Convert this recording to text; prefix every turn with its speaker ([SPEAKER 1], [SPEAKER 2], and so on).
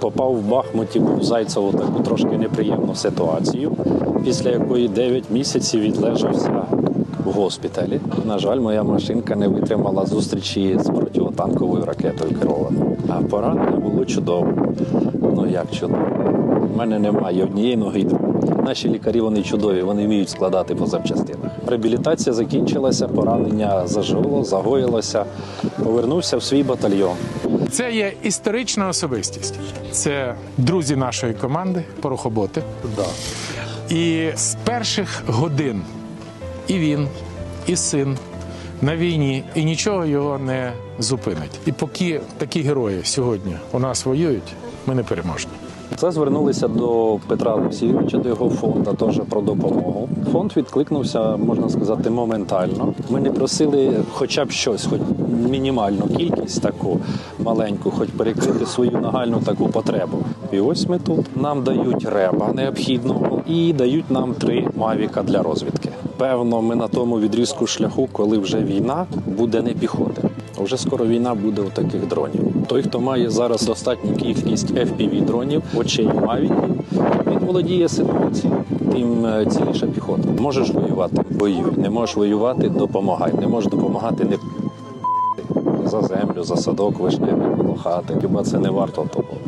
[SPEAKER 1] Попав в Бахмуті, був Зайцеву таку трошки неприємну ситуацію, після якої 9 місяців відлежався в госпіталі. На жаль, моя машинка не витримала зустрічі з противотанковою ракетою керованою. А поранення було чудово. Ну як чудово. У мене немає однієї ноги. Наші лікарі вони чудові, вони вміють складати по запчастинах. Реабілітація закінчилася, поранення зажило, загоїлося. Повернувся в свій батальйон.
[SPEAKER 2] Це є історична особистість. Це друзі нашої команди, порохоботи.
[SPEAKER 1] Да.
[SPEAKER 2] І з перших годин і він, і син на війні, і нічого його не зупинить. І поки такі герої сьогодні у нас воюють, ми не переможні.
[SPEAKER 1] Це звернулися до Петра Олексійовича, до його фонду теж про допомогу. Фонд відкликнувся, можна сказати, моментально. Ми не просили хоча б щось, хоч мінімальну кількість таку маленьку, хоч перекрити свою нагальну таку потребу. І ось ми тут нам дають реба необхідного і дають нам три мавіка для розвідки. Певно, ми на тому відрізку шляху, коли вже війна буде не піхоти. Вже скоро війна буде у таких дронів. Той, хто має зараз достатню кількість fpv дронів, очей мавіків, він володіє ситуацією. Тим е, ціліша піхота. Можеш воювати, воюй. Не можеш воювати, допомагай. Не можеш допомагати, не за землю, за садок, вишневі, хати. Хіба це не варто того?